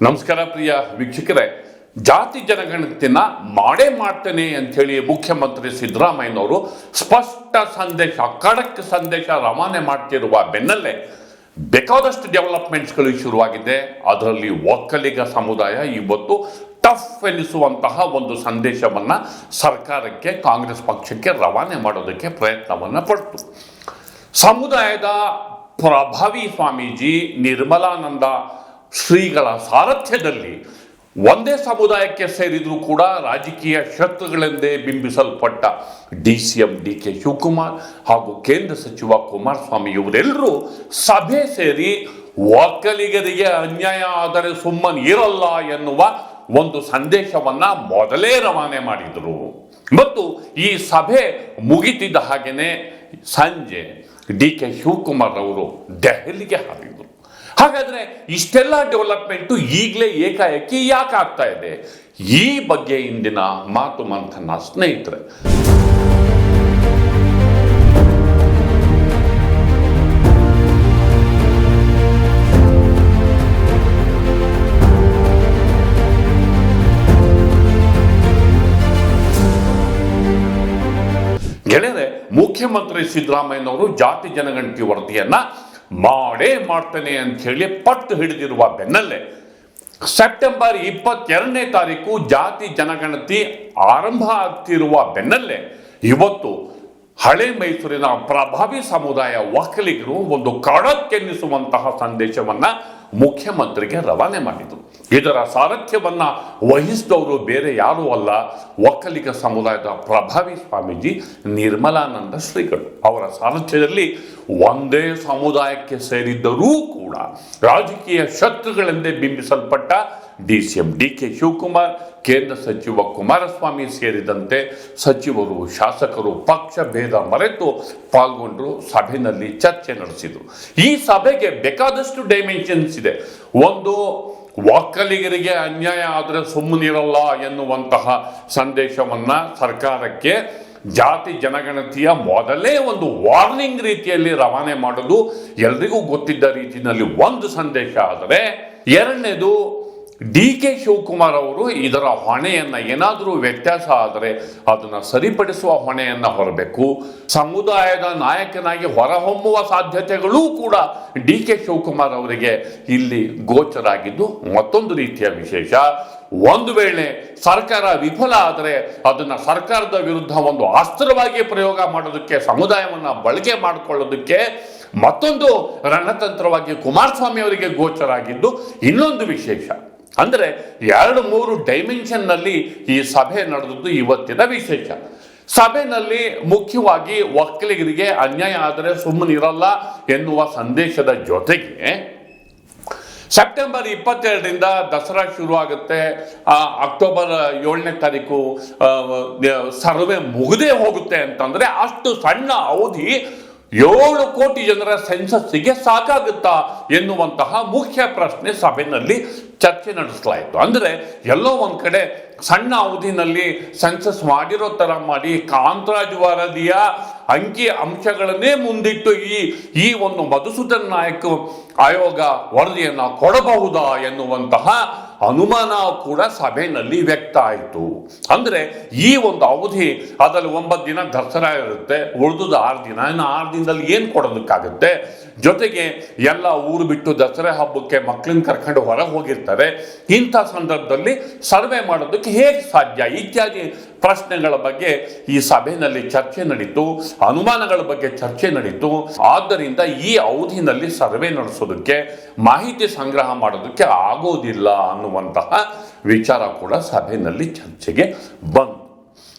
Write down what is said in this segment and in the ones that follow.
ನಮಸ್ಕಾರ ಪ್ರಿಯ ವೀಕ್ಷಕರೇ. ಜಾತಿ ಜನಗಣತಿನ ಮಾಡೇ ಮಾಡ್ತೇನೆ ಅಂಥೇಳಿ ಮುಖ್ಯಮಂತ್ರಿ ಸಿದ್ದರಾಮಯ್ಯನವರು ಸ್ಪಷ್ಟ ಸಂದೇಶ ಖಡಕ್ ಸಂದೇಶ ರವಾನೆ ಮಾಡ್ತಿರುವ ಬೆನ್ನಲ್ಲೇ ಬೇಕಾದಷ್ಟು ಡೆವಲಪ್ಮೆಂಟ್ಸ್ಗಳು ಶುರುವಾಗಿದೆ. ಅದರಲ್ಲಿ ಒಕ್ಕಲಿಗ ಸಮುದಾಯ ಇವತ್ತು ಟಫ್ ಎನಿಸುವಂತಹ ಒಂದು ಸಂದೇಶವನ್ನು ಸರ್ಕಾರಕ್ಕೆ, ಕಾಂಗ್ರೆಸ್ ಪಕ್ಷಕ್ಕೆ ರವಾನೆ ಮಾಡೋದಕ್ಕೆ ಪ್ರಯತ್ನವನ್ನು ಪಡ್ತು. ಸಮುದಾಯದ ಪ್ರಭಾವಿ ಸ್ವಾಮೀಜಿ ನಿರ್ಮಲಾನಂದ ಶ್ರೀಗಳ ಸಾರಥ್ಯದಲ್ಲಿ ಒಂದೇ ಸಮುದಾಯಕ್ಕೆ ಸೇರಿದರೂ ಕೂಡ ರಾಜಕೀಯ ಶತ್ರುಗಳೆಂದೇ ಬಿಂಬಿಸಲ್ಪಟ್ಟ D C M D K Shivakumar ಹಾಗೂ ಕೇಂದ್ರ ಸಚಿವ ಕುಮಾರಸ್ವಾಮಿ ಇವರೆಲ್ಲರೂ ಸಭೆ ಸೇರಿ ಒಕ್ಕಲಿಗರಿಗೆ ಅನ್ಯಾಯ ಆದರೆ ಸುಮ್ಮನೆ ಇರಲ್ಲ ಎನ್ನುವ ಒಂದು ಸಂದೇಶವನ್ನ ಮೊದಲೇ ರವಾನೆ ಮಾಡಿದರು. ಮತ್ತು ಈ ಸಭೆ ಮುಗಿತಿದ್ದ ಹಾಗೆಯೇ ಸಂಜೆ ಡಿ ಕೆ ಶಿವಕುಮಾರ್ ಅವರು ದೆಹಲಿಗೆ ಹಾರಿದರು. ಹಾಗಾದ್ರೆ ಇಷ್ಟೆಲ್ಲ ಡೆವಲಪ್ಮೆಂಟು ಈಗಲೇ ಏಕಾಏಕಿ ಯಾಕೆ ಆಗ್ತಾ ಇದೆ? ಈ ಬಗ್ಗೆ ಇಂದಿನ ಮಾತು ಮಂಥನ ಸ್ನೇಹಿತರೆ. ಗೆಳೆಯರೆ, ಮುಖ್ಯಮಂತ್ರಿ ಸಿದ್ದರಾಮಯ್ಯನವರು ಜಾತಿ ಜನಗಣತಿ ವರದಿಯನ್ನ ಮಾಡೇ ಮಾಡ್ತೇನೆ ಅಂತ ಹೇಳಿ ಪಟ್ಟು ಹಿಡಿದಿರುವ ಬೆನ್ನಲ್ಲೇ ಸೆಪ್ಟೆಂಬರ್ ಇಪ್ಪತ್ತೆರಡನೇ ತಾರೀಕು ಜಾತಿ ಜನಗಣತಿ ಆರಂಭ ಆಗ್ತಿರುವ ಬೆನ್ನಲ್ಲೇ ಇವತ್ತು ಹಳೆ ಮೈಸೂರಿನ ಪ್ರಭಾವಿ ಸಮುದಾಯ ಒಕ್ಕಲಿಗರು ಒಂದು ಕಡಕ್ಕೆನ್ನಿಸುವಂತಹ ಸಂದೇಶವನ್ನ ಮುಖ್ಯಮಂತ್ರಿಗೆ ರವಾನೆ ಮಾಡಿದರು. ಇದರ ಸಾರಥ್ಯವನ್ನ ವಹಿಸಿದವರು ಬೇರೆ ಯಾರೂ ಅಲ್ಲ. ಒಕ್ಕಲಿಗ ಸಮುದಾಯದ ಪ್ರಭಾವಿ ಸ್ವಾಮೀಜಿ ನಿರ್ಮಲಾನಂದ ಶ್ರೀಗಳು. ಅವರ ಸಾರಥ್ಯದಲ್ಲಿ ಒಂದೇ ಸಮುದಾಯಕ್ಕೆ ಸೇರಿದ್ದರೂ ಕೂಡ ರಾಜಕೀಯ ಶತ್ರುಗಳೆಂದೇ ಬಿಂಬಿಸಲ್ಪಟ್ಟ D C M D K Shivakumar, ಕೇಂದ್ರ ಸಚಿವ ಕುಮಾರಸ್ವಾಮಿ ಸೇರಿದಂತೆ ಸಚಿವರು, ಶಾಸಕರು, ಪಕ್ಷ ಭೇದ ಮರೆತು ಪಾಲ್ಗೊಂಡು ಸಭೆಯಲ್ಲಿ ಚರ್ಚೆ ನಡೆಸಿದರು. ಈ ಸಭೆಗೆ ಬೇಕಾದಷ್ಟು ಡೈಮೆನ್ಷನ್ಸ್ ಇದೆ. ಒಂದು ಒಕ್ಕಲಿಗರಿಗೆ ಅನ್ಯಾಯ ಆದರೆ ಸುಮ್ಮನಿರಲ್ಲ ಎನ್ನುವಂತಹ ಸಂದೇಶವನ್ನ ಸರ್ಕಾರಕ್ಕೆ ಜಾತಿ ಜನಗಣತಿಯ ಮೊದಲೇ ಒಂದು ವಾರ್ನಿಂಗ್ ರೀತಿಯಲ್ಲಿ ರವಾನೆ ಮಾಡೋದು ಎಲ್ರಿಗೂ ಗೊತ್ತಿದ್ದ ರೀತಿಯಲ್ಲಿ ಒಂದು ಸಂದೇಶ ಆದರೆ ಎರಡನೇದು ಡಿ ಕೆ ಶಿವಕುಮಾರ್ ಅವರು ಇದರ ಹೊಣೆಯನ್ನು ಏನಾದರೂ ವ್ಯತ್ಯಾಸ ಆದರೆ ಅದನ್ನ ಸರಿಪಡಿಸುವ ಹೊಣೆಯನ್ನ ಹೊರಬೇಕು. ಸಮುದಾಯದ ನಾಯಕನಾಗಿ ಹೊರಹೊಮ್ಮುವ ಸಾಧ್ಯತೆಗಳೂ ಕೂಡ ಡಿ ಕೆ ಶಿವಕುಮಾರ್ ಅವರಿಗೆ ಇಲ್ಲಿ ಗೋಚರಾಗಿದ್ದು ಮತ್ತೊಂದು ರೀತಿಯ ವಿಶೇಷ. ಒಂದು ವೇಳೆ ಸರ್ಕಾರ ವಿಫಲ ಆದರೆ ಅದನ್ನ ಸರ್ಕಾರದ ವಿರುದ್ಧ ಒಂದು ಅಸ್ತ್ರವಾಗಿ ಪ್ರಯೋಗ ಮಾಡೋದಕ್ಕೆ, ಸಮುದಾಯವನ್ನ ಬಳಕೆ ಮಾಡಿಕೊಳ್ಳೋದಕ್ಕೆ ಮತ್ತೊಂದು ರಣತಂತ್ರವಾಗಿ ಕುಮಾರಸ್ವಾಮಿ ಅವರಿಗೆ ಗೋಚರ ಆಗಿದ್ದು ಇನ್ನೊಂದು ವಿಶೇಷ. ಅಂದರೆ ಎರಡು ಮೂರು ಡೈಮೆನ್ಷನ್ನಲ್ಲಿ ಈ ಸಭೆ ನಡೆದದ್ದು ಇವತ್ತಿನ ವಿಶೇಷ. ಸಭೆಯಲ್ಲಿ ಮುಖ್ಯವಾಗಿ ಒಕ್ಕಲಿಗರಿಗೆ ಅನ್ಯಾಯ ಆದರೆ ಸುಮ್ಮನಿರಲ್ಲ ಎನ್ನುವ ಸಂದೇಶದ ಜೊತೆಗೆ ಸೆಪ್ಟೆಂಬರ್ ಇಪ್ಪತ್ತೆರಡರಿಂದ ದಸರಾ ಶುರು ಆಗುತ್ತೆ ಆ, ಅಕ್ಟೋಬರ್ ಏಳನೇ ತಾರೀಕು ಸರ್ವೆ ಮುಗದೇ ಹೋಗುತ್ತೆ ಅಂತಂದರೆ ಅಷ್ಟು ಸಣ್ಣ ಅವಧಿ ಏಳು ಕೋಟಿ ಜನರ ಸೆನ್ಸಸ್ಸಿಗೆ ಸಾಕಾಗುತ್ತಾ ಎನ್ನುವಂತಹ ಮುಖ್ಯ ಪ್ರಶ್ನೆ ಸಭೆಯಲ್ಲಿ ಚರ್ಚೆ ನಡೆಸಲಾಯಿತು. ಅಂದರೆ ಎಲ್ಲೋ ಒಂದು ಕಡೆ ಸಣ್ಣ ಅವಧಿನಲ್ಲಿ ಸೆನ್ಸಸ್ ಮಾಡಿರೋ ಥರ ಮಾಡಿ ಕಾಂತರಾಜ್ ವರದಿಯ ಅಂಕಿ ಅಂಶಗಳನ್ನೇ ಮುಂದಿಟ್ಟು ಈ ಈ ಒಂದು ಮಧುಸೂದನ್ ನಾಯಕ್ ಆಯೋಗ ವರದಿಯನ್ನು ಕೊಡಬಹುದಾ ಎನ್ನುವಂತಹ ಅನುಮಾನ ಕೂಡ ಸಭೆಯಲ್ಲಿ ವ್ಯಕ್ತ ಆಯಿತು. ಅಂದ್ರೆ ಈ ಒಂದು ಅವಧಿ ಅದರಲ್ಲಿ ಒಂಬತ್ತು ದಿನ ದಸರಾ ಇರುತ್ತೆ, ಉಳಿದದ್ದು ಆರು ದಿನ. ಇನ್ನು ಆರು ದಿನದಲ್ಲಿ ಏನು ಕೊಡೋದಕ್ಕಾಗುತ್ತೆ? ಜೊತೆಗೆ ಎಲ್ಲ ಊರು ಬಿಟ್ಟು ದಸರಾ ಹಬ್ಬಕ್ಕೆ ಮಕ್ಕಳನ್ನ ಕರ್ಕೊಂಡು ಹೊರಗೆ ಹೋಗಿರ್ತಾರೆ. ಇಂಥ ಸಂದರ್ಭದಲ್ಲಿ ಸರ್ವೆ ಮಾಡೋದಕ್ಕೆ ಹೇಗೆ ಸಾಧ್ಯ? ಇತ್ಯಾದಿ ಪ್ರಶ್ನೆಗಳ ಬಗ್ಗೆ ಈ ಸಭೆಯಲ್ಲಿ ಚರ್ಚೆ ನಡೀತು, ಅನುಮಾನಗಳ ಬಗ್ಗೆ ಚರ್ಚೆ ನಡೀತು. ಆದ್ದರಿಂದ ಈ ಅವಧಿನಲ್ಲಿ ಸರ್ವೆ ನಡೆಸೋದಕ್ಕೆ ಮಾಹಿತಿ ಸಂಗ್ರಹ ಮಾಡೋದಕ್ಕೆ ಆಗೋದಿಲ್ಲ ಅನ್ನುವಂತಹ ವಿಚಾರ ಕೂಡ ಸಭೆಯಲ್ಲಿ ಚರ್ಚೆಗೆ ಬಂತು.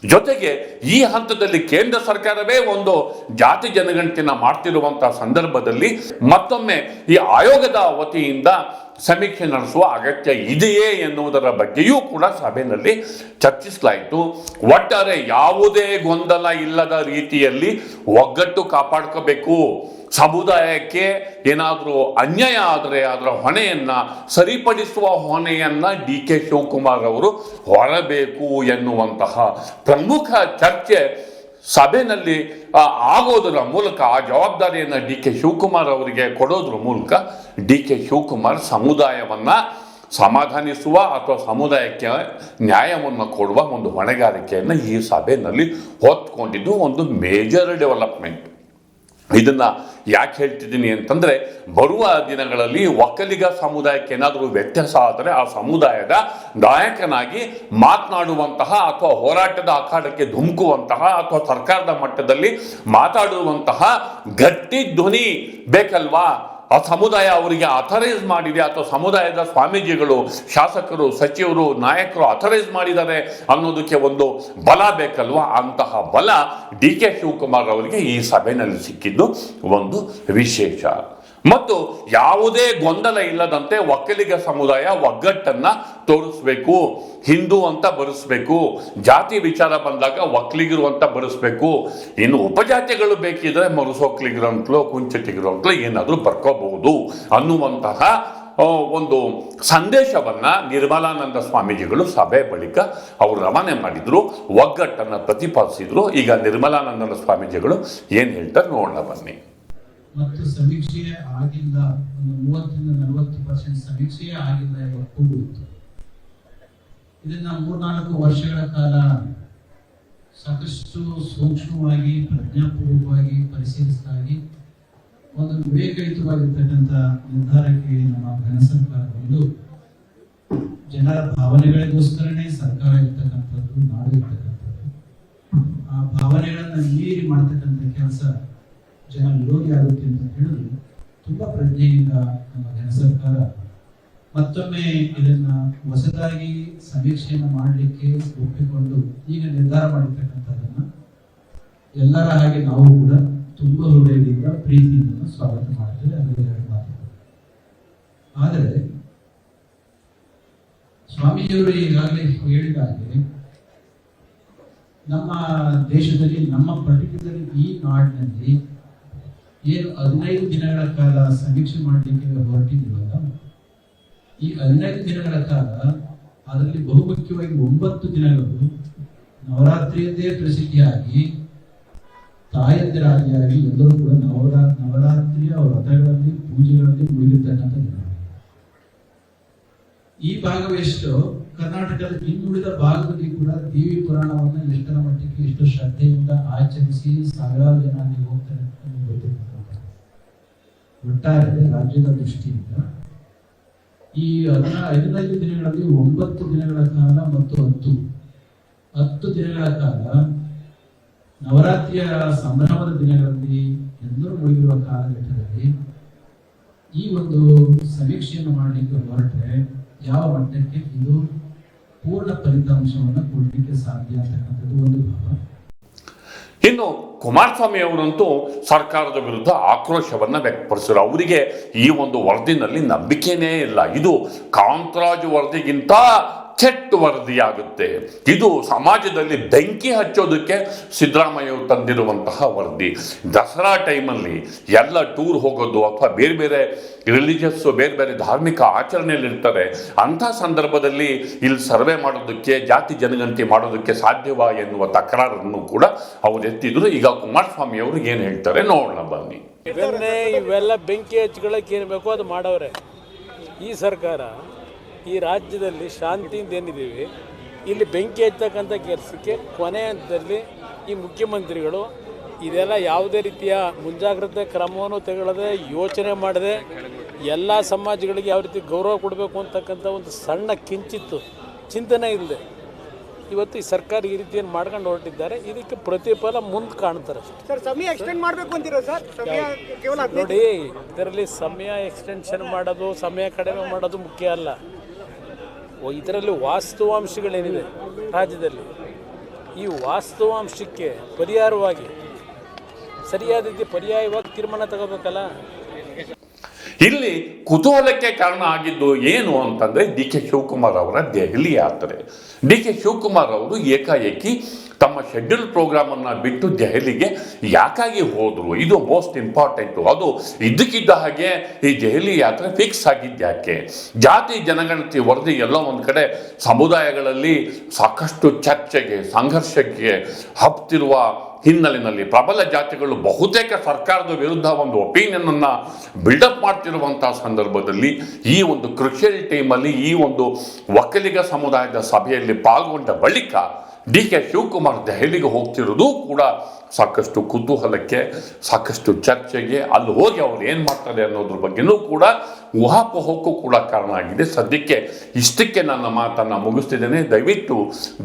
ಜೊತೆಗೆ ಈ ಹಂತದಲ್ಲಿ ಕೇಂದ್ರ ಸರ್ಕಾರವೇ ಒಂದು ಜಾತಿ ಜನಗಣತಿನ ಮಾಡ್ತಿರುವಂತಹ ಸಂದರ್ಭದಲ್ಲಿ ಮತ್ತೊಮ್ಮೆ ಈ ಆಯೋಗದ ವತಿಯಿಂದ ಸಮೀಕ್ಷೆ ನಡೆಸುವ ಅಗತ್ಯ ಇದೆಯೇ ಎನ್ನುವುದರ ಬಗ್ಗೆಯೂ ಕೂಡ ಸಭೆಯಲ್ಲಿ ಚರ್ಚಿಸಲಾಯಿತು. ಒಟ್ಟಾರೆ ಯಾವುದೇ ಗೊಂದಲ ಇಲ್ಲದ ರೀತಿಯಲ್ಲಿ ಒಗ್ಗಟ್ಟು ಕಾಪಾಡ್ಕೋಬೇಕು. ಸಮುದಾಯಕ್ಕೆ ಏನಾದರೂ ಅನ್ಯಾಯ ಆದರೆ ಅದರ ಹೊಣೆಯನ್ನು, ಸರಿಪಡಿಸುವ ಹೊಣೆಯನ್ನು ಡಿ ಕೆ ಶಿವಕುಮಾರ್ ಅವರು ಹೊರಬೇಕು ಎನ್ನುವಂತಹ ಪ್ರಮುಖ ಚರ್ಚೆ ಸಭೆಯಲ್ಲಿ ಆಗೋದರ ಮೂಲಕ, ಆ ಜವಾಬ್ದಾರಿಯನ್ನು ಡಿ ಕೆ ಶಿವಕುಮಾರ್ ಅವರಿಗೆ ಕೊಡೋದ್ರ ಮೂಲಕ ಡಿ ಕೆ ಶಿವಕುಮಾರ್ ಸಮುದಾಯವನ್ನು ಸಮಾಧಾನಿಸುವ ಅಥವಾ ಸಮುದಾಯಕ್ಕೆ ನ್ಯಾಯವನ್ನು ಕೊಡುವ ಒಂದು ಹೊಣೆಗಾರಿಕೆಯನ್ನು ಈ ಸಭೆಯಲ್ಲಿ ಹೊತ್ಕೊಂಡಿದ್ದು ಒಂದು ಮೇಜರ್ ಡೆವಲಪ್ಮೆಂಟ್ ಇದನ್ನ ಯಾಕೆ ಹೇಳ್ತಿದ್ದೀನಿ ಅಂತಂದ್ರೆ, ಬರುವ ದಿನಗಳಲ್ಲಿ ಒಕ್ಕಲಿಗ ಸಮುದಾಯಕ್ಕೆ ಏನಾದರೂ ವ್ಯತ್ಯಾಸ ಆದರೆ ಆ ಸಮುದಾಯದ ನಾಯಕನಾಗಿ ಮಾತನಾಡುವಂತಹ ಅಥವಾ ಹೋರಾಟದ ಅಖಾಡಕ್ಕೆ ಧುಮುಕುವಂತಹ ಅಥವಾ ಸರ್ಕಾರದ ಮಟ್ಟದಲ್ಲಿ ಮಾತಾಡುವಂತಹ ಗಟ್ಟಿ ಧ್ವನಿ ಬೇಕಲ್ವಾ? ಆ ಸಮುದಾಯ ಅವರಿಗೆ ಅಥರೈಸ್ ಮಾಡಿದೆ. ಅಥವಾ ಸಮುದಾಯದ ಸ್ವಾಮೀಜಿಗಳು, ಶಾಸಕರು, ಸಚಿವರು, ನಾಯಕರು ಅಥರೈಸ್ ಮಾಡಿದ್ದಾರೆ ಅನ್ನೋದಕ್ಕೆ ಒಂದು ಬಲ ಬೇಕಲ್ವಾ? ಅಂತಹ ಬಲ ಡಿ ಕೆ ಶಿವಕುಮಾರ್ ಅವರಿಗೆ ಈ ಸಭೆಯಲ್ಲಿ ಸಿಕ್ಕಿದ್ದು ಒಂದು ವಿಶೇಷ. ಮತ್ತು ಯಾವುದೇ ಗೊಂದಲ ಇಲ್ಲದಂತೆ ಒಕ್ಕಲಿಗ ಸಮುದಾಯ ಒಗ್ಗಟ್ಟನ್ನ ತೋರಿಸ್ಬೇಕು, ಹಿಂದೂ ಅಂತ ಬರೆಸ್ಬೇಕು, ಜಾತಿ ವಿಚಾರ ಬಂದಾಗ ಒಕ್ಕಲಿಗರು ಅಂತ ಬರೆಸ್ಬೇಕು. ಇನ್ನು ಉಪಜಾತಿಗಳು ಬೇಕಿದ್ರೆ ಮರುಸೊಕ್ಲಿಗರು ಅಂತಲೋ ಕುಂಚಟಿಗರು ಅಂತಲೋ ಏನಾದರೂ ಬರ್ಕೋಬಹುದು ಅನ್ನುವಂತಹ ಒಂದು ಸಂದೇಶವನ್ನ ನಿರ್ಮಲಾನಂದ ಸ್ವಾಮೀಜಿಗಳು ಸಭೆ ಬಳಿಕ ಅವರು ರವಾನೆ ಮಾಡಿದ್ರು, ಒಗ್ಗಟ್ಟನ್ನು ಪ್ರತಿಪಾದಿಸಿದ್ರು. ಈಗ ನಿರ್ಮಲಾನಂದ ಸ್ವಾಮೀಜಿಗಳು ಏನು ಹೇಳ್ತಾರೆ ನೋಡೋಣ ಬನ್ನಿ. ಮತ್ತು ಸಮೀಕ್ಷೆಯೇ ಆಗಿಲ್ಲ, ಒಂದು ಮೂವತ್ತರಿಂದ ನಲವತ್ತು ಪರ್ಸೆಂಟ್ ಸಮೀಕ್ಷೆಯೇ ಆಗಿಲ್ಲ ಕೂಗು ಇತ್ತು ಇದನ್ನ ಮೂರ್ನಾಲ್ಕು ವರ್ಷಗಳ ಕಾಲ ಸಾಕಷ್ಟು ಸೂಕ್ಷ್ಮವಾಗಿ, ಪ್ರಜ್ಞಾಪೂರ್ವಕವಾಗಿ ಪರಿಶೀಲಿಸಲಾಗಿ ಒಂದು ವಿವೇಕಯುತವಾಗಿರ್ತಕ್ಕಂಥ ನಿರ್ಧಾರಕ್ಕೆ ನಮ್ಮ ಘನ ಸರ್ಕಾರ ಬಂದು ಜನರ ಭಾವನೆಗಳಿಗೋಸ್ಕರನೇ ಸರ್ಕಾರ ಇರ್ತಕ್ಕಂಥದ್ದು, ನಾಡು ಆ ಭಾವನೆಗಳನ್ನ ಮೀರಿ ಮಾಡ್ತಕ್ಕಂಥ ಕೆಲಸ ಜನ ನಿರೋಗಿ ಆಗುತ್ತೆ ಅಂತ ಹೇಳಿ ತುಂಬಾ ಪ್ರಜ್ಞೆಯಿಂದ ನಮ್ಮ ಜನ ಸರ್ಕಾರ ಮತ್ತೊಮ್ಮೆ ಇದನ್ನ ಹೊಸದಾಗಿ ಸಮೀಕ್ಷೆಯನ್ನು ಮಾಡಲಿಕ್ಕೆ ಒಪ್ಪಿಕೊಂಡು ಈಗ ನಿರ್ಧಾರ ಮಾಡಿರ್ತಕ್ಕಂಥದ್ದನ್ನು ಎಲ್ಲರ ಹಾಗೆ ನಾವು ಕೂಡ ತುಂಬಾ ಹೃದಯದಿಂದ ಪ್ರೀತಿಯಿಂದ ಸ್ವಾಗತ ಮಾಡ್ತೇವೆ. ಅದರ ಎರಡು ಮಾತು ಆದರೆ ಸ್ವಾಮೀಜಿಯವರು ಈಗಾಗಲೇ ಹೇಳಿದ ಹಾಗೆ ನಮ್ಮ ದೇಶದಲ್ಲಿ, ನಮ್ಮ ಪರ್ಟಿಕ್ಯುಲರ್ ಈ ನಾಡಿನಲ್ಲಿ ಏನು ಹದಿನೈದು ದಿನಗಳ ಕಾಲ ಸಮೀಕ್ಷೆ ಮಾಡಲಿಕ್ಕೆ ಹೊರಟಿದ್ವಲ್ಲ ಈ ಹದಿನೈದು ದಿನಗಳ ಕಾಲ ಅದರಲ್ಲಿ ಬಹುಮುಖ್ಯವಾಗಿ ಒಂಬತ್ತು ದಿನಗಳು ನವರಾತ್ರಿಯದ್ದೇ ಪ್ರಸಿದ್ಧಿಯಾಗಿ ತಾಯಂದಿರಾಗಿಯಾಗಿ ಎಲ್ಲರೂ ಕೂಡ ನವರಾ, ನವರಾತ್ರಿಯ ವ್ರತಗಳಲ್ಲಿ, ಪೂಜೆಗಳಲ್ಲಿ ಮುಳುಗಿರ್ತಕ್ಕಂಥ ದಿನ ಈ ಭಾಗವೆಷ್ಟು ಕರ್ನಾಟಕದ ಇನ್ನುಳಿದ ಭಾಗದಲ್ಲಿ ಕೂಡ ದೇವಿ ಪುರಾಣವನ್ನು ಎಷ್ಟರ ಮಟ್ಟಿಗೆ ಎಷ್ಟು ಶ್ರದ್ಧೆಯಿಂದ ಆಚರಿಸಿ ಸಾವಿರಾರು ಜನ ಅಲ್ಲಿ ಹೋಗ್ತಾರೆ. ಒಟ್ಟಾರೆ ರಾಜ್ಯದ ದೃಷ್ಟಿಯಿಂದ. ಈ ಹದಿನ ಹದಿನೈದು ದಿನಗಳಲ್ಲಿ ಒಂಬತ್ತು ದಿನಗಳ ಕಾಲ ಮತ್ತು ಹತ್ತು. ಹತ್ತು ದಿನಗಳ ಕಾಲ ನವರಾತ್ರಿಯ ಸಂಭ್ರಮದ ದಿನಗಳಲ್ಲಿ ಎಲ್ಲರೂ ಮುಳುಗಿರುವ ಕಾಲಘಟ್ಟದಲ್ಲಿ ಈ ಒಂದು ಸಮೀಕ್ಷೆಯನ್ನು ಮಾಡಲಿಕ್ಕೆ ಹೊರಟ್ರೆ ಯಾವ ಮಟ್ಟಕ್ಕೆ ಇದು ಪೂರ್ಣ ಫಲಿತಾಂಶವನ್ನು ಕೊಡಲಿಕ್ಕೆ ಸಾಧ್ಯ ಅಂತಕ್ಕಂಥದ್ದು ಒಂದು ಭಾವ. ಇನ್ನು ಕುಮಾರಸ್ವಾಮಿ ಅವರಂತೂ ಸರ್ಕಾರದ ವಿರುದ್ಧ ಆಕ್ರೋಶವನ್ನು ವ್ಯಕ್ತಪಡಿಸಿದರು. ಅವರಿಗೆ ಈ ಒಂದು ವರದಿನಲ್ಲಿ ನಂಬಿಕೆನೇ ಇಲ್ಲ. ಇದು ಕಾಂತರಾಜು ವರದಿಗಿಂತ ಕೆಟ್ಟ ವರದಿಯಾಗುತ್ತೆ. ಇದು ಸಮಾಜದಲ್ಲಿ ಬೆಂಕಿ ಹಚ್ಚೋದಕ್ಕೆ ಸಿದ್ದರಾಮಯ್ಯ ತಂದಿರುವಂತಹ ವರದಿ. ದಸರಾ ಟೈಮಲ್ಲಿ ಎಲ್ಲ ಟೂರ್ ಹೋಗೋದು ಅಥವಾ ಬೇರೆ ಬೇರೆ ರಿಲಿಜಿಯಸ್ ಬೇರೆ ಬೇರೆ ಧಾರ್ಮಿಕ ಆಚರಣೆಯಲ್ಲಿ ಇರ್ತಾರೆ. ಅಂಥ ಸಂದರ್ಭದಲ್ಲಿ ಇಲ್ಲಿ ಸರ್ವೆ ಮಾಡೋದಕ್ಕೆ, ಜಾತಿ ಜನಗಣತಿ ಮಾಡೋದಕ್ಕೆ ಸಾಧ್ಯವ ಎನ್ನುವ ತಕರಾರನ್ನು ಕೂಡ ಅವರು ಎತ್ತಿದ್ರು. ಈಗ ಕುಮಾರಸ್ವಾಮಿ ಅವರು ಏನು ಹೇಳ್ತಾರೆ ನೋಡೋಣ ಬನ್ನಿ ಬೆನ್ನೆ. ಇವೆಲ್ಲ ಬೆಂಕಿ ಹಚ್ಕೊಳ್ಳೋಕೆ ಏನು ಬೇಕೋ ಅದು ಮಾಡವ್ರೆ. ಈ ಸರ್ಕಾರ ಈ ರಾಜ್ಯದಲ್ಲಿ ಶಾಂತಿಯಿಂದ ಏನಿದ್ದೀವಿ ಇಲ್ಲಿ ಬೆಂಕಿ ಹಚ್ಚತಕ್ಕಂಥ ಕೆಲಸಕ್ಕೆ ಕೊನೆ ಹಂತದಲ್ಲಿ ಈ ಮುಖ್ಯಮಂತ್ರಿಗಳು ಇದೆಲ್ಲ ಯಾವುದೇ ರೀತಿಯ ಮುಂಜಾಗ್ರತೆ ಕ್ರಮವನ್ನು ತೆಗೊಳ್ಳದೆ ಯೋಚನೆ ಮಾಡದೆ ಎಲ್ಲ ಸಮಾಜಗಳಿಗೆ ಯಾವ ರೀತಿ ಗೌರವ ಕೊಡಬೇಕು ಅಂತಕ್ಕಂಥ ಒಂದು ಸಣ್ಣ ಕಿಂಚಿತ್ತು ಚಿಂತನೆ ಇಲ್ಲದೆ ಇವತ್ತು ಈ ಸರ್ಕಾರ ಈ ರೀತಿಯನ್ನು ಮಾಡ್ಕೊಂಡು ಹೊರಟಿದ್ದಾರೆ ಇದಕ್ಕೆ ಪ್ರತಿಫಲ ಮುಂದೆ ಕಾಣ್ತಾರೆ ನೋಡಿ ಇದರಲ್ಲಿ ಸಮಯ ಎಕ್ಸ್ಟೆನ್ಷನ್ ಮಾಡೋದು ಸಮಯ ಕಡಿಮೆ ಮಾಡೋದು ಮುಖ್ಯ ಅಲ್ಲ. ಇದರಲ್ಲಿ ವಾಸ್ತವಾಂಶಗಳೇನಿದೆ ರಾಜ್ಯದಲ್ಲಿ? ಈ ವಾಸ್ತವಾಂಶಕ್ಕೆ ಪರಿಹಾರವಾಗಿ ಸರಿಯಾದ ರೀತಿ ಪರ್ಯಾಯವಾಗಿ ತೀರ್ಮಾನ ತಗೋಬೇಕಲ್ಲ? ಇಲ್ಲಿ ಕುತೂಹಲಕ್ಕೆ ಕಾರಣ ಆಗಿದ್ದು ಏನು ಅಂತಂದ್ರೆ ಡಿ ಕೆ ಶಿವಕುಮಾರ್ ಅವರ ದೆಹಲಿ ಯಾತ್ರೆ. ಡಿ ಕೆ ಶಿವಕುಮಾರ್ ಅವರು ಏಕಾಏಕಿ ತಮ್ಮ ಶೆಡ್ಯೂಲ್ ಪ್ರೋಗ್ರಾಮ್ ಅನ್ನ ಬಿಟ್ಟು ದೆಹಲಿಗೆ ಯಾಕಾಗಿ ಹೋದ್ರು? ಇದು ಮೋಸ್ಟ್ ಇಂಪಾರ್ಟೆಂಟ್ ಅದು ಇದ್ದಕ್ಕಿದ್ದ ಹಾಗೆ ಈ ದೆಹಲಿ ಯಾತ್ರೆ ಫಿಕ್ಸ್ ಆಗಿದ್ಯಾಕೆ ಜಾತಿ, ಜನಗಣತಿ, ವರದಿ ಎಲ್ಲ ಒಂದು ಕಡೆ ಸಮುದಾಯಗಳಲ್ಲಿ ಸಾಕಷ್ಟು ಚರ್ಚೆಗೆ, ಸಂಘರ್ಷಕ್ಕೆ ಹಬ್ತಿರುವ ಹಿನ್ನೆಲೆಯಲ್ಲಿ ಪ್ರಬಲ ಜಾತಿಗಳು ಬಹುತೇಕ ಸರ್ಕಾರದ ವಿರುದ್ಧ ಒಂದು ಒಪಿನಿಯನ್ ಅನ್ನ ಬಿಲ್ಡಪ್ ಮಾಡ್ತಿರುವಂತಹ ಸಂದರ್ಭದಲ್ಲಿ ಈ ಒಂದು ಕ್ರಿಷಿಯಲ್ ಟೀಮಲ್ಲಿ ಈ ಒಂದು ಒಕ್ಕಲಿಗ ಸಮುದಾಯದ ಸಭೆಯಲ್ಲಿ ಪಾಲ್ಗೊಂಡ ಬಳಿಕ ಡಿ ಕೆ ಶಿವಕುಮಾರ್ ದೆಹಲಿಗೆ ಹೋಗ್ತಿರೋದು ಕೂಡ ಸಾಕಷ್ಟು ಕುತೂಹಲಕ್ಕೆ, ಸಾಕಷ್ಟು ಚರ್ಚೆಗೆ, ಅಲ್ಲಿ ಹೋಗಿ ಅವ್ರು ಏನು ಮಾಡ್ತಾರೆ ಅನ್ನೋದ್ರ ಬಗ್ಗೆನೂ ಕೂಡ ಊಹಾಪೋಹಕ್ಕೂ ಕೂಡ ಕಾರಣ ಆಗಿದೆ. ಸದ್ಯಕ್ಕೆ ಇಷ್ಟಕ್ಕೆ ನನ್ನ ಮಾತನ್ನು ಮುಗಿಸ್ತಿದ್ದೇನೆ. ದಯವಿಟ್ಟು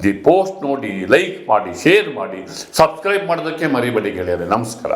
ದಿ ಪೋಸ್ಟ್ ನೋಡಿ, ಲೈಕ್ ಮಾಡಿ, ಶೇರ್ ಮಾಡಿ, ಸಬ್ಸ್ಕ್ರೈಬ್ ಮಾಡೋದಕ್ಕೆ ಮರಿಬೇಡಿ ಗೆಳೆಯರೆ. ನಮಸ್ಕಾರ.